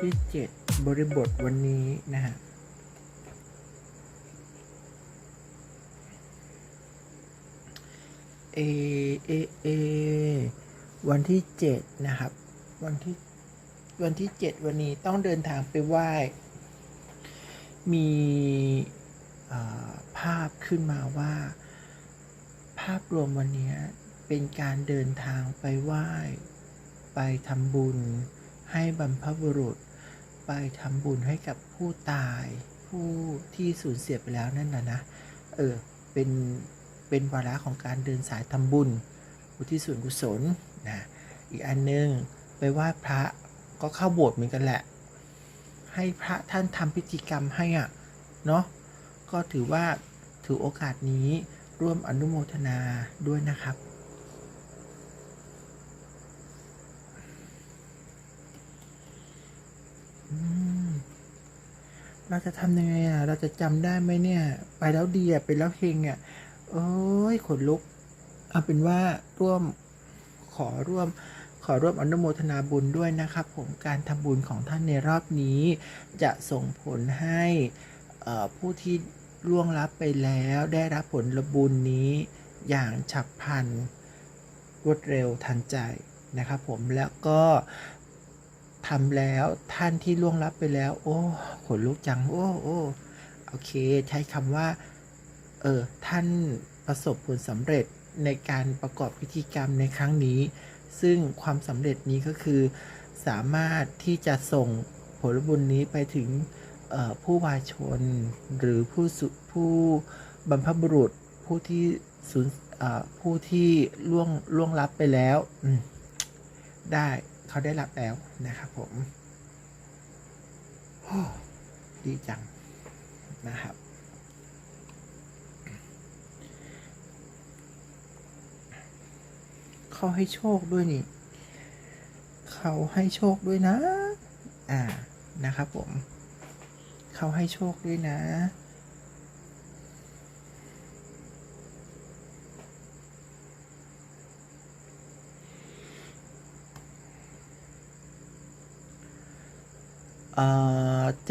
ที่ 7 บริบทวันนี้นะฮะเอเอเอวันที่ 7 นะครับ วันที่วันที่ 7 วันนี้ต้องเดินทางไปไหว้ มีภาพขึ้นมาว่า ภาพรวมวันนี้เป็นการเดินทางไปไหว้ ไปทำบุญให้บรรพบุรุษ ไปทำบุญให้กับผู้ตายผู้ที่สูญเสียไปแล้วนั่นนะนะเออเป็นเป็นวาระของการเดินสายทำบุญอุทิศส่วนกุศลนะอีกอันหนึงไปไหว้พระก็เข้าโบสถ์เหมือนกันแหละ ให้พระท่านทำพิธีกรรมให้อะเนาะก็ถือว่าถือโอกาสนี้ร่วมอนุโมทนาด้วยนะครับ อืม เราจะทำยังไงอะ เราจะจำได้ไหมเนี่ย ไปแล้วดีอะไปแล้วเฮงอะ โอ้ยขนลุก เอาเป็นว่าร่วมขอร่วมขอร่วมอนุโมทนาบุญด้วยนะครับ ผมการทำบุญของท่านในรอบนี้ จะส่งผลให้ผู้ที่ล่วงลับไปแล้วได้รับผลบุญนี้อย่างฉับพลันรวดเร็วทันใจนะครับผมแล้วก็ ทำแล้วท่านที่ล่วงลับไปแล้ว โอ้ขนลุกจัง โอ้โอ้โอเค ใช้คำว่า เออ ท่านประสบผลสำเร็จในการประกอบพิธีกรรมในครั้งนี้ ซึ่งความสำเร็จนี้ก็คือ สามารถที่จะส่งผลบุญนี้ไปถึงผู้วายชน หรือผู้ผู้บรรพบุรุษผู้ที่สูญผู้ที่ล่วงล่วงลับไปแล้วได้ เขาได้รับแล้วนะครับผมดีจังนะครับ เขาให้โชคด้วยนี่ เขาให้โชคด้วยนะ อ่านะครับผม เขาให้โชคด้วยนะ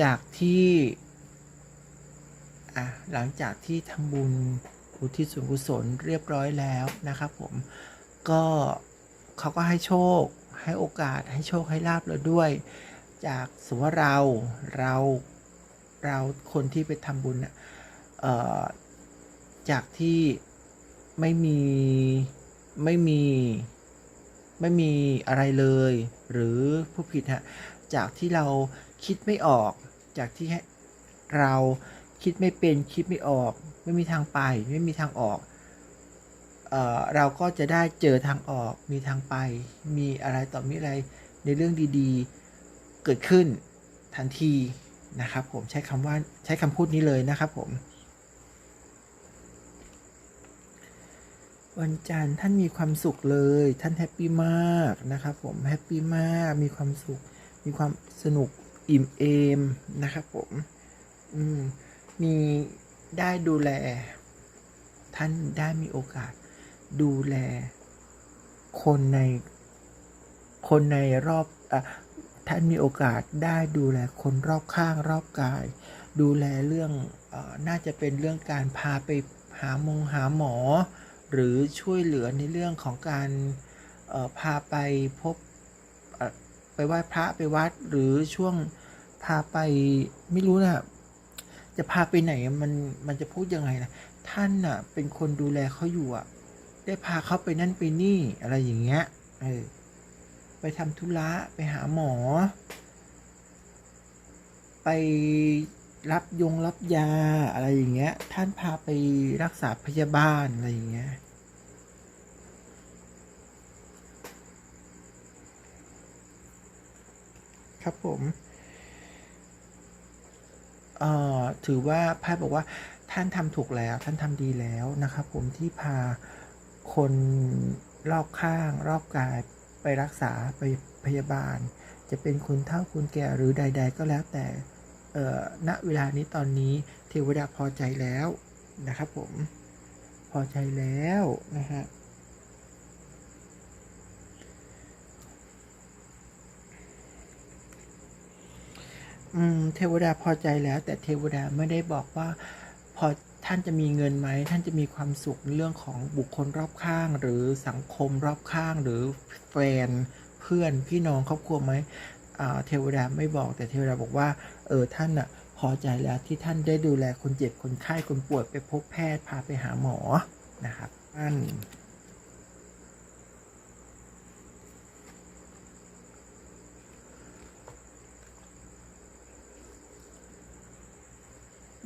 จากที่อะหลังจากที่ทำบุญอุทิศส่วนกุศลเรียบร้อยแล้วนะครับผมก็เขาก็ให้โชค ให้โอกาสให้โชคให้ลาบเราด้วย จากสมมติว่าเราเราเราคนที่ไปทำบุญนะเอ่อจากที่ไม่มีไม่มีไม่มีอะไรเลย หรือผู้ผิดฮะจากที่เรา คิดไม่ออกจากที่เราคิดไม่เป็นคิดไม่ออก ไม่มีทางไป ไม่มีทางออกเออเราก็จะได้เจอทางออกมีทางไป มีอะไรต่อมีอะไรในเรื่องดีๆเกิดขึ้นทันทีนะครับผมใช้คำว่าใช้คำพูดนี้เลยนะครับผม วันจันทร์ท่านมีความสุขเลย ท่านแฮปปี้มากนะครับผมแฮปปี้มากมีความสุขมีความสนุก อิ่มเอมนะครับผมมมีได้ดูแล ท่านได้มีโอกาส ดูแล คนใน คนในรอบอท่านมีโอกาสได้ดูแลคนรอบข้างรอบกาย ดูแลเรื่องอน่าจะเป็นเรื่องการพาไปหามงหาหมอ หรือช่วยเหลือในเรื่องของการพาไปพบไปไหว้พระไปวัดหรือช่วง พาไปไม่รู้นะจะพาไปไหนมันมันจะพูดยังไงนะท่านน่ะ เป็นคนดูแลเขาอยู่อะ ได้พาเขาไปนั่นไปนี่อะไรอย่างเงี้ยเออไปทำธุระไปหาหมอ ไปรับยงรับยาอะไรอย่างเงี้ย ท่านพาไปรักษาพยาบาลอะไรอย่างเงี้ยครับผม ถือว่าไพ่บอกว่าท่านทำถูกแล้ว ท่านทำดีแล้วนะครับ ผมที่พาคนรอบข้าง รอบกายไปรักษาไปพยาบาล จะเป็นคนเฒ่าคนแก่หรือใด ๆ ก็แล้วแต่เณเวลานี้ตอนนี้เทวดาพอใจแล้วนะครับผมพอใจแล้วนะฮะ อืมเทวดาพอใจแล้ว แต่เทวดาไม่ได้บอกว่า พอท่านจะมีเงินไหม ท่านจะมีความสุขเรื่องของบุคคลรอบข้าง หรือสังคมรอบข้าง หรือแฟนเพื่อนพี่น้องครอบครัวไหมอ่าเทวดาไม่บอกแต่เทวดาบอกว่า เออท่านอะพอใจแล้วที่ท่านได้ดูแลคนเจ็บคนไข้คนป่วยไปพบแพทย์พาไปหาหมอนะครับท่าน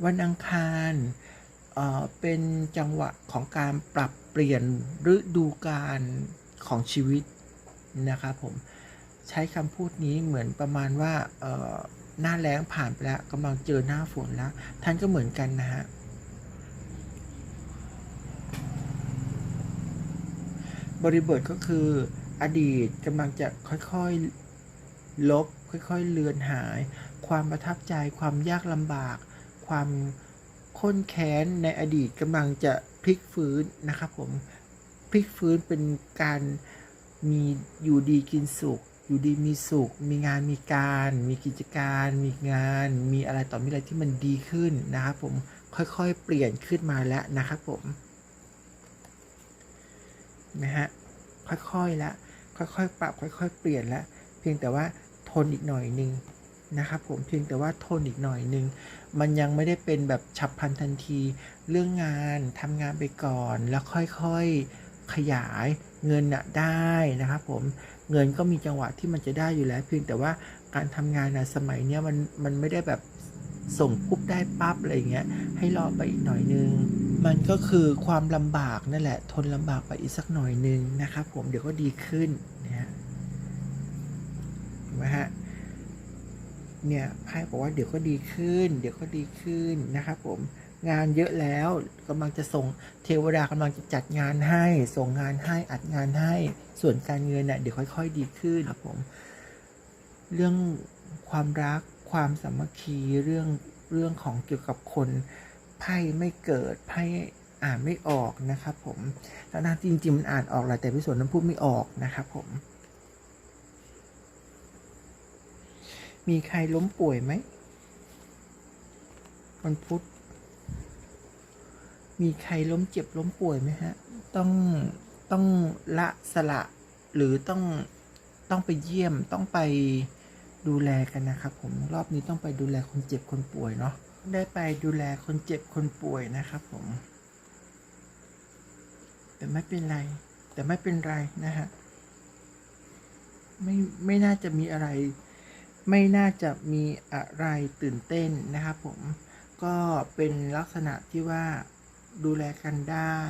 วันอังคารเป็นจังหวะของการปรับเปลี่ยนฤดูกาลของชีวิตนะครับผมใช้คำพูดนี้เหมือนประมาณว่าหน้าแล้งผ่านไปแล้วกำลังเจอหน้าฝนแล้ว ท่านก็เหมือนกันนะฮะบริบทก็คืออดีตกำลังจะค่อยๆลบ ค่อยๆเลือนหาย ความประทับใจความยากลำบาก ความข้นแค้นในอดีตกำลังจะพลิกฟื้นนะครับผมพลิกฟื้นเป็นการมีอยู่ดีกินสุข อยู่ดีมีสุข มีงานมีการ มีกิจการ มีงาน มีอะไรต่อมีอะไรที่มันดีขึ้นนะครับผมค่อยๆ เปลี่ยนขึ้นมาแล้วนะครับผมนะฮะค่อยๆละค่อยๆ ปรับค่อย ๆ เปลี่ยนละเพียงแต่ว่าทนอีกหน่อยนึง นะครับผมเพียงแต่ว่าทนอีกหน่อยหนึ่งมันยังไม่ได้เป็นแบบฉับพลันทันที เรื่องงานทำงานไปก่อน แล้วค่อยๆขยายเงินน่ะได้นะครับผมเงินก็มีจังหวะที่มันจะได้อยู่แล้ว เพียงแต่ว่าการทำงานนะสมัยเนี้ยมันมันไม่ได้แบบส่งปุ๊บได้ปั๊บอะไรเงี้ยให้รอไปอีกหน่อยนึง มันก็คือความลำบากนั่นแหละ ทนลำบากไปอีกสักหน่อยนึงนะครับผมเดี๋ยวก็ดีขึ้นนะฮะเห็นไหมฮะ เนี่ยไพ่บอกว่าเดี๋ยวก็ดีขึ้น เดี๋ยวก็ดีขึ้นนะครับผมงานเยอะแล้วกำลังจะส่งเทวดากำลังจะจัดงานให้ ส่งงานให้อัดงานให้ ส่วนการเงินน่ะเดี๋ยวค่อย ๆ ดีขึ้นครับผม เรื่องความรักความสามัคคีเรื่องเรื่องของเกี่ยวกับคนไพ่ไม่เกิดไพ่อ่านไม่ออกนะครับผมทั้งๆที่จริงๆมันอ่านออกแหละแต่พี่สวนนั้นพูดไม่ออกนะครับผม มีใครล้มป่วยไหมวันพุธมีใครล้มเจ็บล้มป่วยไหมฮะ ต้องต้องละสละหรือต้องต้องไปเยี่ยมต้องไปดูแลกันนะครับผมรอบนี้ต้องไปดูแลคนเจ็บคนป่วยเนาะได้ไปดูแลคนเจ็บคนป่วยนะครับผม แต่ไม่เป็นไร แต่ไม่เป็นไรนะฮะไม่ไม่น่าจะมีอะไร ไม่น่าจะมีอะไรตื่นเต้นนะครับผมก็เป็นลักษณะที่ว่าดูแลกันได้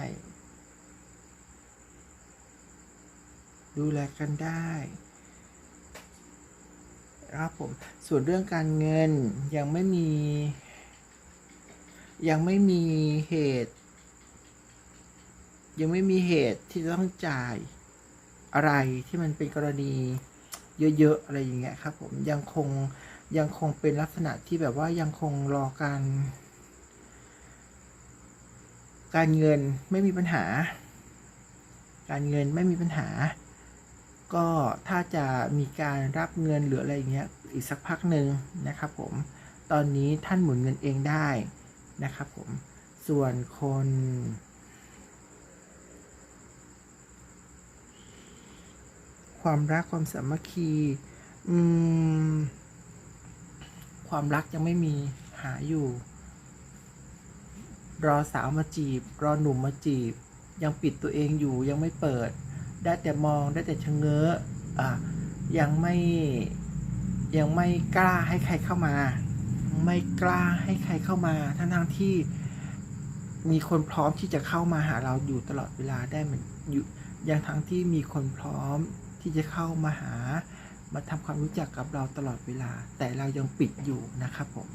ดูแลกันได้นะครับผมส่วนเรื่องการเงินยังไม่มี ยังไม่มีเหตุ ยังไม่มีเหตุที่จะต้องจ่ายอะไรที่มันเป็นกรณี เยอะๆอะไรอย่างเงี้ยครับผมยังคงยังคงเป็นลักษณะที่แบบว่ายังคงรอการ การเงินไม่มีปัญหา การเงินไม่มีปัญหา ก็ถ้าจะมีการรับเงินหรืออะไรอย่างเงี้ยอีกสักพักหนึ่งนะครับผมตอนนี้ท่านหมุนเงินเองได้นะครับผมส่วนคน ความรักความสามัคคีอืมความรักยังไม่มีหาอยู่ รอสาวมาจีบ รอหนุ่มมาจีบ ยังปิดตัวเองอยู่ยังไม่เปิด ได้แต่มองได้แต่ชะเง้ออะยังไม่ยังไม่กล้าให้ใครเข้ามา ไม่กล้าให้ใครเข้ามา ทั้งทงๆที่มีคนพร้อมที่จะเข้ามาหาเราอยู่ตลอดเวลาได้เหมือนอยู่ยังทั้งที่มีคนพร้อม ที่จะเข้ามาหามาทำความรู้จักกับเราตลอดเวลา แต่เรายังปิดอยู่นะครับผม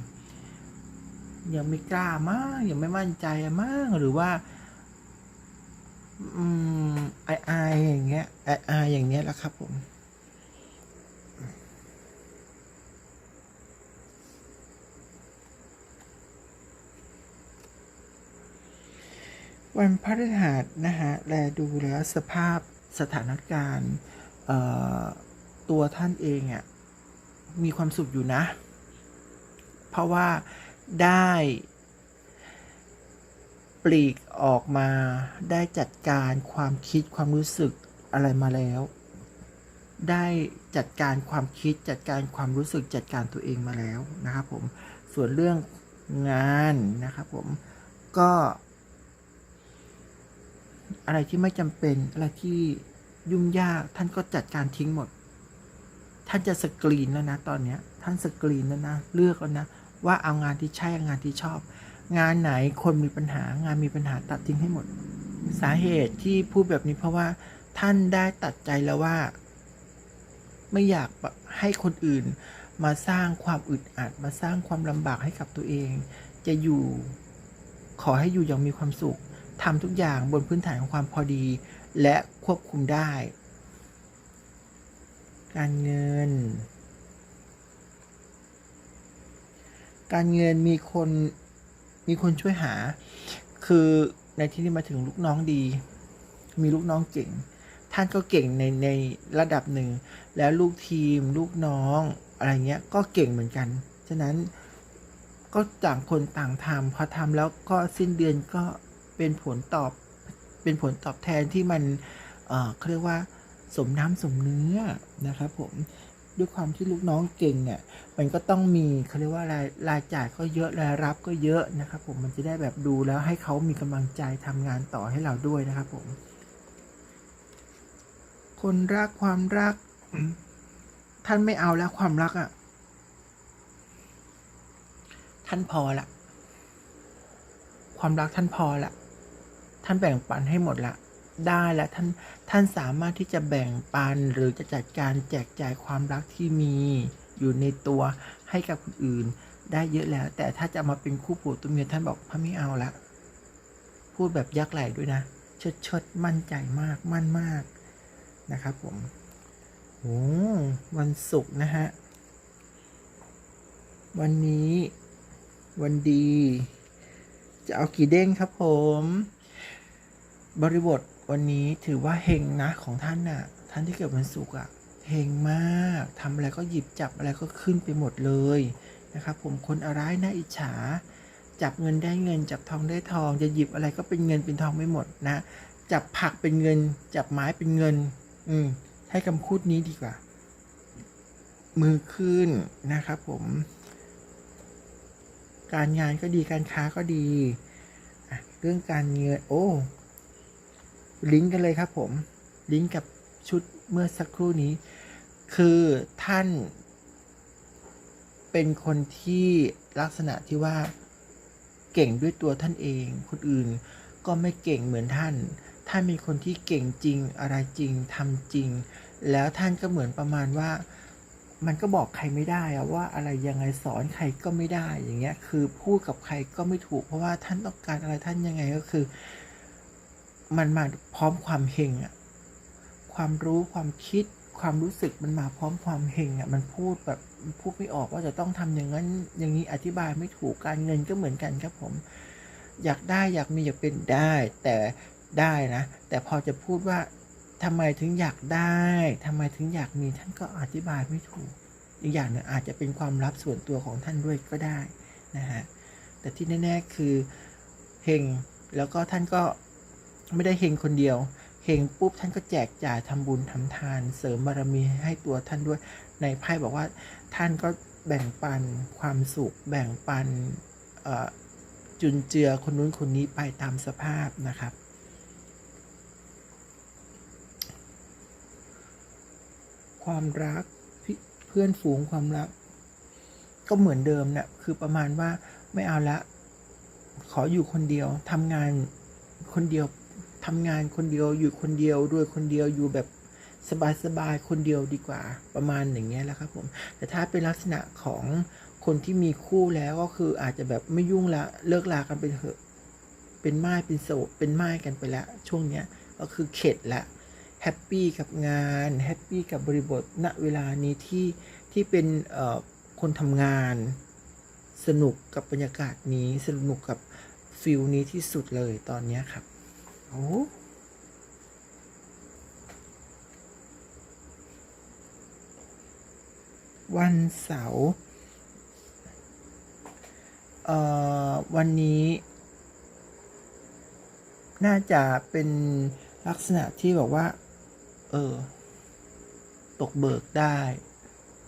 ยังไม่กล้ามากยังไม่มั่นใจมากหรือว่าอืมไอไอยอย่างเงี้ยไอไอยอย่างเงี้ยแหละครับผมวันพฤหัสนะฮะ แลดูแล้วสภาพสถานการณ์ ตัวท่านเองอะ่ะมีความสุขอยู่นะ เพราะว่าได้ปลีกออกมาได้จัดการความคิดความรู้สึกอะไรมาแล้ว ได้จัดการความคิดจัดการความรู้สึกจัดการตัวเองมาแล้วนะครับผมส่วนเรื่องงานนะครับผมก็ อะไรที่ไม่จำเป็นอะไรที่ ยุ่งยาก ท่านก็จัดการทิ้งหมด ท่านจะสกรีนแล้วนะตอนเนี้ย ท่านสกรีนแล้วนะ เลือกแล้วนะ ว่าเอางานที่ใช่งานที่ชอบ งานไหนคนมีปัญหางานมีปัญหาตัดทิ้งให้หมด สาเหตุที่พูดแบบนี้เพราะว่าท่านได้ตัดใจแล้วว่า ไม่อยากให้คนอื่น มาสร้างความอึดอัด มาสร้างความลำบากให้กับตัวเอง จะอยู่ขอให้อยู่อย่างมีความสุขทำทุกอย่างบนพื้นฐานของความพอดี และควบคุมได้ การเงิน การเงินมีคนมีคนช่วยหา คือในที่นี้มาถึงลูกน้องดี มีลูกน้องเก่ง ท่านก็เก่งในในระดับหนึ่ง แล้วลูกทีมลูกน้องอะไรเงี้ยก็เก่งเหมือนกัน ฉะนั้นก็ต่างคนต่างทำพอทำแล้วก็สิ้นเดือนก็เป็นผลตอบ เป็นผลตอบแทนที่มันเอ่อเขาเรียกว่าสมน้ำสมเนื้อนะครับผมด้วยความที่ลูกน้องเก่งเนี่ยมันก็ต้องมีเขาเรียกว่ารายรายจ่ายก็เยอะรายรับก็เยอะนะครับผมมันจะได้แบบดูแล้วให้เขามีกำลังใจทำงานต่อให้เราด้วยนะครับผม คนรักความรัก ท่านไม่เอาแล้วความรักอะ่ะ ท่านพอละ ความรักท่านพอละ ท่านแบ่งปันให้หมดละ ได้แล้วท่านท่านสามารถที่จะแบ่งปันหรือจะจัดการแจกจ่ายความรักที่มีอยู่ในตัวให้กับคนอื่น ได้เยอะแล้ว แต่ถ้าจะมาเป็นคู่ผัวตัวเมียท่านบอกพระไม่เอาละพูดแบบยักไหลด้วยนะชดชดมั่นใจมากมั่นมากนะครับผมโอ้วันศุกร์นะฮะ วันนี้ วันดี จะเอากี่เด้งครับผม บริบทวันนี้ถือว่าเฮงนะของท่านน่ะ ท่านที่เกิดวันศุกร์อะเฮงมากทำอะไรก็หยิบจับอะไรก็ขึ้นไปหมดเลยนะครับผมคนอะไรน่าอิจฉา จับเงินได้เงิน จับทองได้ทอง จะหยิบอะไรก็เป็นเงินเป็นทองไม่หมดนะ จับผักเป็นเงิน จับไม้เป็นเงิน อืมให้คำพูดนี้ดีกว่า มือขึ้นนะครับผม การงานก็ดีการค้าก็ดี เรื่องการเงินโอ้ ลิงก์กันเลยครับผม ลิงก์กับชุดเมื่อสักครู่นี้ คือท่าน เป็นคนที่ลักษณะที่ว่าเก่งด้วยตัวท่านเอง คนอื่นก็ไม่เก่งเหมือนท่าน ท่านเป็นคนที่เก่งจริง อะไรจริงทำจริง แล้วท่านก็เหมือนประมาณว่า มันก็บอกใครไม่ได้อะว่าอะไรยังไงสอนใครก็ไม่ได้อย่างเงี้ย คือพูดกับใครก็ไม่ถูก เพราะว่าท่านต้องการอะไรท่านยังไงก็คือ มันมาพร้อมความเฮงอะความรู้ความคิดความรู้สึกมันมาพร้อมความเฮงอะมันพูดแบบพูดไม่ออกว่าจะต้องทำอย่างนั้น อย่างนี้อธิบายไม่ถูกการเงินก็เหมือนกันครับผม อยากได้อยากมีอยากเป็นได้ แต่ได้นะ แต่พอจะพูดว่าทำไมถึงอยากได้ทำไมถึงอยากมีท่านก็อธิบายไม่ถูก อีกอย่างหนึ่งอาจจะเป็นความลับส่วนตัวของท่านด้วยก็ได้นะฮะแต่ที่แน่ ๆคือเฮงแล้วก็ท่านก็ ไม่ได้เฮงคนเดียวเฮงปุ๊บท่านก็แจกจ่ายทำบุญทำทาน เสริมบารมีให้ตัวท่านด้วยในไพ่บอกว่าท่านก็แบ่งปันความสุข แบ่งปันจุนเจือคนนู้นคนนี้ไปตามสภาพนะครับ ความรักเพื่อนฝูงความรัก ก็เหมือนเดิมนี่ยคือประมาณว่าไม่เอาละ ขออยู่คนเดียวทำงานคนเดียว ทำงานคนเดียวอยู่คนเดียวด้วยคนเดียวอยู่แบบสบายๆคนเดียวดีกว่าประมาณอย่างเงี้ยแหละครับผมแต่ถ้าเป็นลักษณะของคนที่มีคู่แล้วก็คืออาจจะแบบไม่ยุ่งละเลิกลากันไปเถอะเป็นไม้เป็นโสดเป็นไม้กันไปล้วช่วงเนี้ยก็คือเข็ดละแฮปปี้กับงานแฮปปี้กับบริบทณเวลานี้ที่ที่เป็นเอ่อคนทำงาน สนุกกับบรรยากาศนี้สนุกกับฟิลนี้ที่สุดเลยตอนนี้ครับ โอ้วันเสาร์เอ่อ วันนี้ น่าจะเป็นลักษณะที่แบบว่า เออ ตกเบิกได้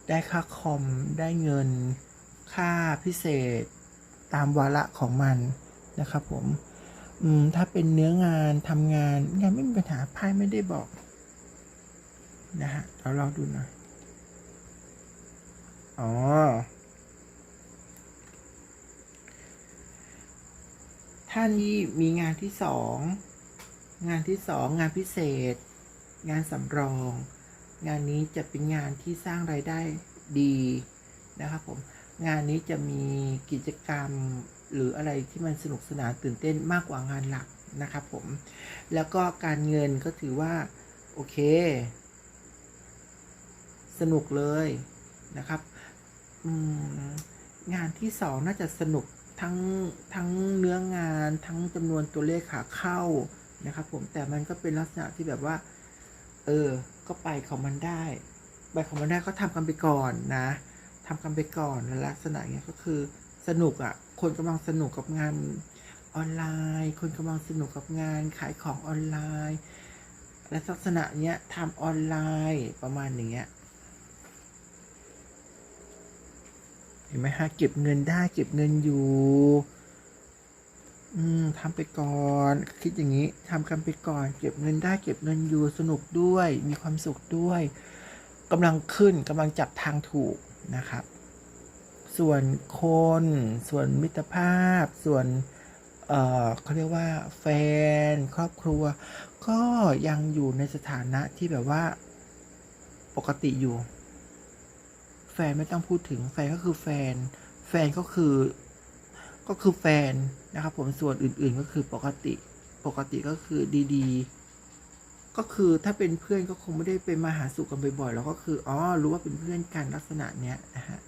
ได้ค่าคอม ได้เงิน ค่าพิเศษ ตามวาระของมันนะครับผม อืม ถ้าเป็นเนื้องานทำงาน งานไม่มีปัญหาไพ่ไม่ได้บอก นะฮะเราลองดูหน่อย อ๋อ ท่านที่มีงานที่สอง งานที่สองงานพิเศษ งานสำรอง งานนี้จะเป็นงานที่สร้างรายได้ดีนะครับผม งานนี้จะมีกิจกรรม หรืออะไรที่มันสนุกสนานตื่นเต้นมากกว่างานหลักนะครับผม แล้วก็การเงินก็ถือว่า โอเค สนุกเลยนะครับงานที่สองน่าจะสนุกทั้งทั้งเนื้องานทั้งจำนวนตัวเลขขาเข้านะครับ ผมแต่มันก็เป็นลักษณะที่แบบว่า เออ ก็ไปของมันได้ไปของมันได้ก็ทำกันไปก่อนนะทำกันไปก่อนลักษณะเนี้ยก็คือ สนุกอะ่ะ คนกำลังสนุกกับงานออนไลน์ คนกำลังสนุกกับงานขายของออนไลน์ และลักษณะเนี้ยทำออนไลน์ประมาณอย่างเงี้ยเห็นไหมฮะเก็บเงินได้เก็บเงินอยู่ อืมทำไปก่อน คิดอย่างนี้ทำกันไปก่อน เก็บเงินได้เก็บเงินอยู่สนุกด้วย มีความสุขด้วยกำลังขึ้นกำลังจับทางถูกนะครับ ส่วนคน ส่วนมิตรภาพ ส่วนเอ่อเขาเรียกว่าแฟนครอบครัว ก็ยังอยู่ในสถานะที่แบบว่าปกติอยู่ แฟนไม่ต้องพูดถึงแฟนก็คือแฟน แฟนก็คือก็คือแฟนนะครับผมส่วนอื่นๆก็คือปกติปกติก็คือดีๆ ก็คือถ้าเป็นเพื่อนก็คงไม่ได้ไปมาหาสู่กันบ่อยๆแล้วก็คืออ๋อรู้ว่าเป็นเพื่อนกันลักษณะเนี้ยนะฮะ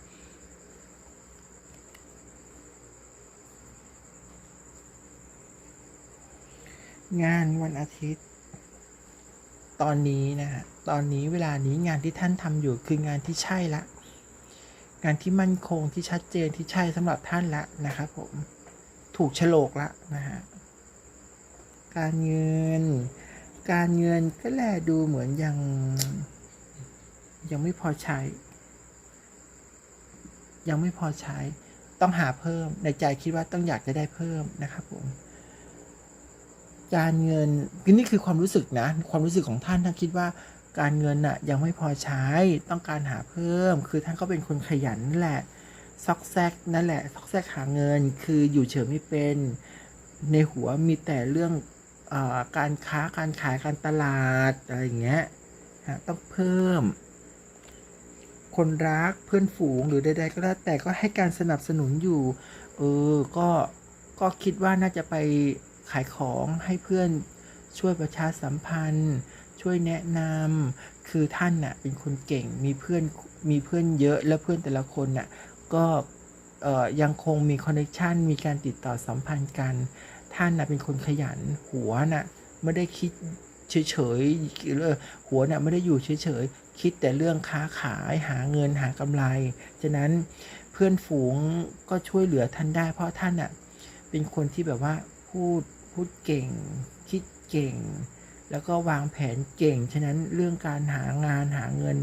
งานวันอาทิตย์ ตอนนี้นะฮะตอนนี้เวลานี้งานที่ท่านทำอยู่คืองานที่ใช่ละ งานที่มั่นคงที่ชัดเจนที่ใช่สำหรับท่านละนะครับผมถูกฉลกละนะฮะการเงิน การเงินก็แลดูเหมือนยัง ยังไม่พอใช้ ยังไม่พอใช้ ต้องหาเพิ่มในใจคิดว่าต้องอยากจะได้เพิ่มนะครับผม การเงินนี่คือความรู้สึกนะ ความรู้สึกของท่านท่านคิดว่าการเงินน่ะยังไม่พอใช้ต้องการหาเพิ่ม คือท่านก็เป็นคนขยันนั่นแหละซอกแซกนั่นแหละซอกแซกหาเงิน คืออยู่เฉยไม่เป็นในหัวมีแต่เรื่องอการค้าการขายการตลาดอะไรอย่างเงี้ยต้องเพิ่ม คนรักเพื่อนฝูงหรือใดๆก็แล้วแต่ก็ให้การสนับสนุนอยู่ เออก็ก็คิดว่าน่าจะไป ขายของให้เพื่อนช่วยประชาสัมพันธ์ ช่วยแนะนำคือท่านน่ะเป็นคนเก่งมีเพื่อนมีเพื่อนเยอะแล้วเพื่อนแต่ละคนน่ะก็ยังคงมีคอนเนคชันมีการติดต่อสัมพันธ์กัน ท่านน่ะเป็นคนขยันหัวน่ะไม่ได้คิดเฉยๆเออหัวน่ะไม่ได้อยู่เฉยๆคิดแต่เรื่องค้าขายหาเงินหากำไรฉะนั้นเพื่อนฝูงก็ช่วยเหลือท่านได้เพราะท่านน่ะเป็นคนที่แบบว่า พูดพูดเก่ง คิดเก่ง แล้วก็วางแผนเก่ง ฉะนั้นเรื่องการหางานหาเงิน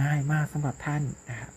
ง่ายมากสำหรับท่านนะครับ